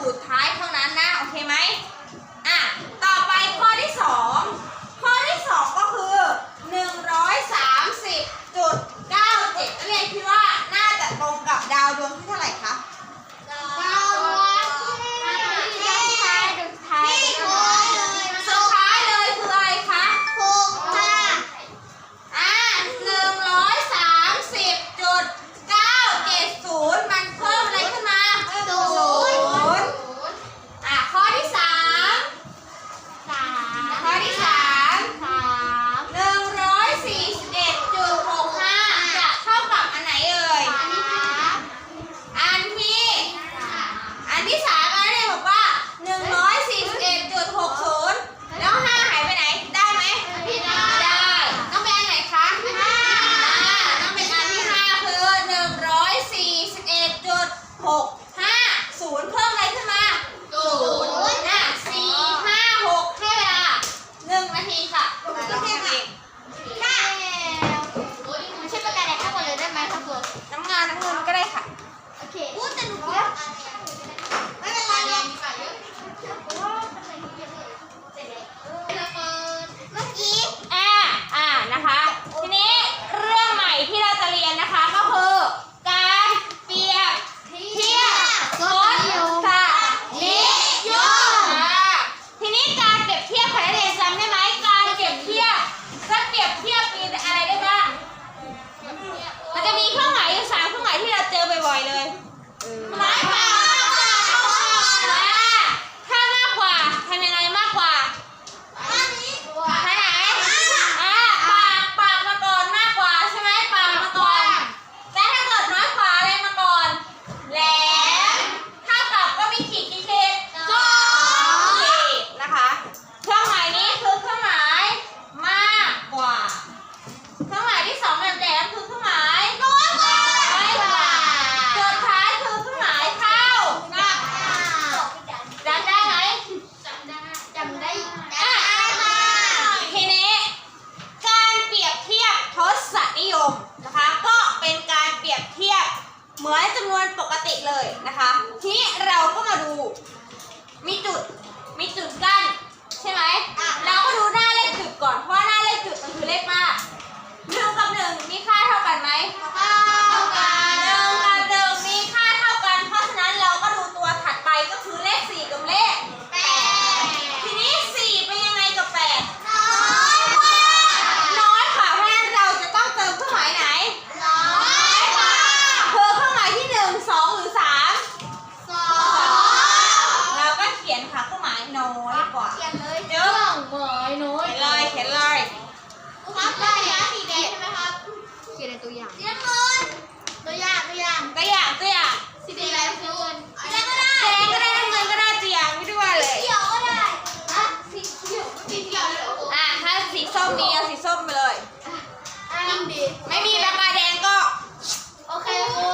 สูตรท้ายเท่านั้นนะ โอเคไหม้อยจำนวนปกติเลยนะคะ ทีนี้เราก็มาดู มีจุด มีจุดกั้นใช่ไหมเราก็ดูหน้าเลขจุดก่อน เพราะหน้าเลขจุดมันคือเลขมากหนึ่งกับหนึ่งมีค่าเท่ากันไหมเท่ากัน น้อยกว่าเขียนเลยเดี๋ยวสองร้อยน้อยเขียนลายเขียนลายครับได้ไหมสีแดงใช่ไหมครับเขียนในตัวอย่างสีน้ำเลยตัวอย่างตัวอย่างตัวอย่างตัวอย่างสีแดไเงินอะไก็ได้แดงก็ได้น้ำเงินก็ได้ตัวอย่างไม่ได้ว่าเลยเขียวก็ได้ฮะสีเขียวสีเขียวเลยอะถ้าสีส้มมีเอาสีส้มไปเลยอะไม่มีปากกาแดงก็โอเคครู